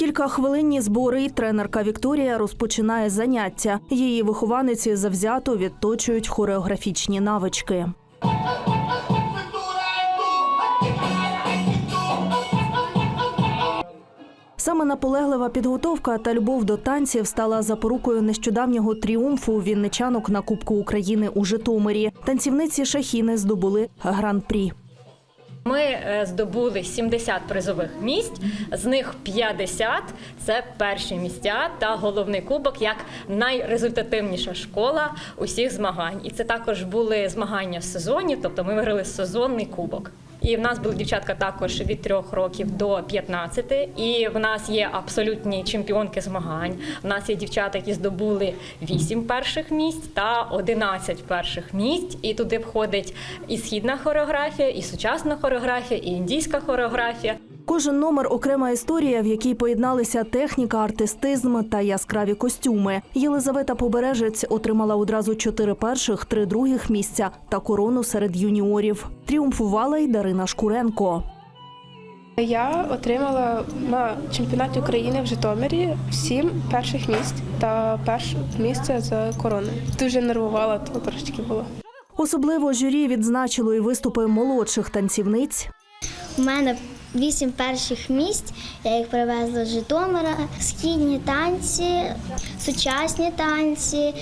Кілька хвилинні збори. Тренерка Вікторія розпочинає заняття. Її вихованиці завзято відточують хореографічні навички. Саме наполеглива підготовка та любов до танців стала запорукою нещодавнього тріумфу вінничанок на Кубку України у Житомирі. Танцівниці шахіни здобули гран-прі. Ми е, здобули 70 призових місць, з них 50 – це перші місця та головний кубок як найрезультативніша школа усіх змагань. І це також були змагання в сезоні, тобто ми виграли сезонний кубок. І в нас були дівчатка також від 3 років до 15. І в нас є абсолютні чемпіонки змагань. В нас є дівчата, які здобули 8 перших місць та 11 перших місць. І туди входить і східна хореографія, і сучасна хореографія, і індійська хореографія. Кожен номер окрема історія, в якій поєдналися техніка, артистизм та яскраві костюми. Єлизавета Побережець отримала одразу чотири перших, три других місця та корону серед юніорів. Тріумфувала й Дарина Шкуренко. Я отримала на чемпіонаті України в Житомирі сім перших місць та перше місце за короною. Дуже нервувала, то трошечки було. Особливо журі відзначило і виступи молодших танцівниць. У мене вісім перших місць. Я їх привезла з Житомира. Східні танці, сучасні танці,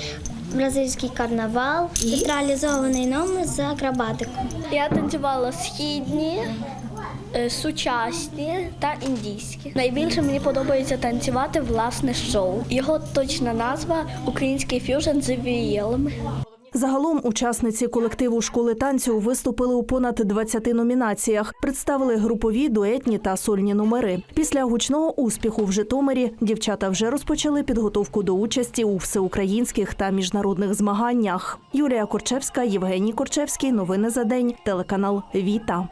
бразильський карнавал, театралізований номер з акробатикою. Я танцювала східні, е, сучасні та індійські. Найбільше мені подобається танцювати власне шоу. Його точна назва Український фюжн з віялами. Загалом учасниці колективу школи танцю виступили у понад 20 номінаціях, представили групові, дуетні та сольні номери. Після гучного успіху в Житомирі дівчата вже розпочали підготовку до участі у всеукраїнських та міжнародних змаганнях. Юлія Корчевська, Євгеній Корчевський. Новини за день. Телеканал Віта.